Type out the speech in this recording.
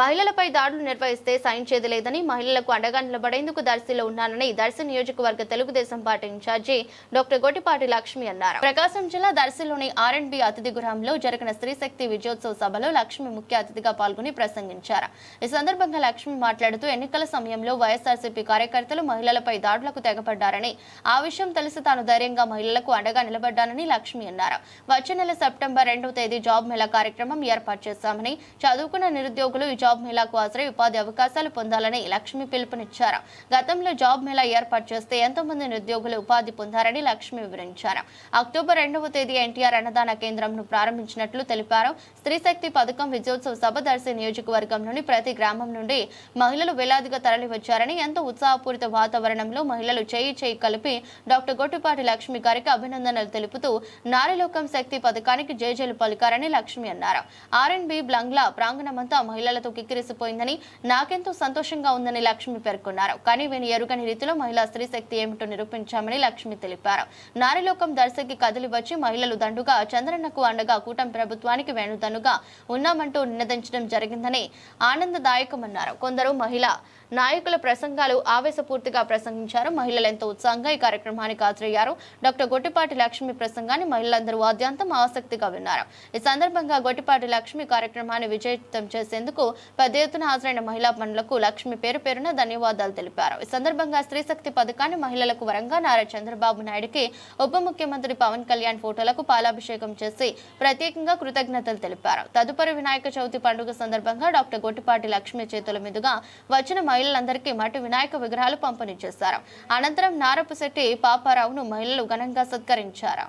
మహిళలపై దాడులు నిర్వహిస్తే సహించేది లేదని మహిళలకు అండగా నిలబడేందుకు దర్శిలో ఉన్నానని దర్శి నియోజకవర్గ Telugu Desam party incharge doctor Gottipati Lakshmi అన్నారు. ప్రకాశం జిల్లా దర్శిలోని ఆర్ అండ్ బి అతిథి గృహంలో జరిగిన స్త్రీ శక్తి విజయోత్సవ సభలో లక్ష్మి ముఖ్య అతిథిగా పాల్గొని ప్రసంగించారు. ఈ సందర్భంగా లక్ష్మి మాట్లాడుతూ ఎన్నికల సమయంలో వైఎస్ఆర్సీపీ కార్యకర్తలు మహిళలపై దాడులకు తెగబడ్డారని ఆ విషయం తెలిసి తాను ధైర్యంగా మహిళలకు అండగా నిలబడ్డానని లక్ష్మి అన్నారు. వచ్చే నెల సెప్టెంబర్ రెండవ తేదీ జాబ్ మేళా కార్యక్రమం ఏర్పాటు చేశామని చదువుకున్న నిరుద్యోగులు ఈ జాబ్ మేళాకు హాజరై ఉపాధి అవకాశాలు పొందాలని లక్ష్మి పిలుపునిచ్చారు. గతంలో జాబ్ మేళా ఏర్పాటు చేస్తే ఎంతో మంది నిరుద్యోగులు ఉపాధి పొందారని లక్ష్మి వివరించారు. అక్టోబర్ రెండవ తేదీ ఎన్టీఆర్ అన్నదాన కేంద్రంను ప్రారంభించినట్లు తెలిపారు. స్త్రీ శక్తి పథకం విజయోత్సవ సభ దర్శి నియోజకవర్గంలోని ప్రతి గ్రామం నుండి మహిళలు వేలాదిగా తరలివచ్చారని ఎంతో ఉత్సాహపూరిత వాతావరణంలో మహిళలు చేయి చేయి కలిపి డాక్టర్ గొట్టిపాటి లక్ష్మి గారికి అభినందనలు తెలుపుతూ నారీలోకం శక్తి పథకానికి జేజేలు పలికారని లక్ష్మి అన్నారు. ఆర్ఎన్బి బ్లంగ్లా ప్రాంగణమంతా మహిళలతో కిక్కిరిసిపోయిందని నాకెంతో సంతోషంగా ఉందని లక్ష్మి పేర్కొన్నారు. కానీ వీని ఎరుగని రీతిలో మహిళా స్త్రీ శక్తి ఏమిటో నిరూపించామని లక్ష్మి తెలిపారు. నారీలోకం దర్శకి కదిలి వచ్చి మహిళలు దండుగా చంద్రన్నకు అండగా కూటమి ప్రభుత్వానికి వెనుదన్నుగా ఉన్నామంటూ నినదించడం జరిగిందని ఆనందదాయకమన్నారు. కొందరు మహిళ నాయకుల ప్రసంగాలు ఆవేశపూర్తిగా ప్రసంగించారు. మహిళలు ఎంతో ఉత్సాహంగా ఈ కార్యక్రమానికి హాజరయ్యారు. డాక్టర్ గొట్టిపాటి లక్ష్మి ప్రసంగాన్ని మహిళలందరూ ఆద్యంతం ఆసక్తిగా విన్నారు. ఈ సందర్భంగా గొట్టిపాటి లక్ష్మి కార్యక్రమాన్ని విజయవంతం చేసేందుకు పెద్ద ఎత్తున హాజరైన మహిళా పనులకు లక్ష్మి పేరు పేరున ధన్యవాదాలు తెలిపారు. ఈ సందర్భంగా స్త్రీ శక్తి పథకాన్ని మహిళలకు వరంగా నారా చంద్రబాబు నాయుడుకి ఉప ముఖ్యమంత్రి పవన్ కళ్యాణ్ ఫోటోలకు పాలాభిషేకం చేసి ప్రత్యేకంగా కృతజ్ఞతలు తెలిపారు. తదుపరి వినాయక చవితి పండుగ సందర్భంగా డాక్టర్ గొట్టిపాటి లక్ష్మి చేతుల మీదుగా వచ్చిన మహిళలందరికీ మట్టి వినాయక విగ్రహాలు పంపిణీ చేశారు. అనంతరం నారపుశెట్టి పాపారావును మహిళలు ఘనంగా సత్కరించారు.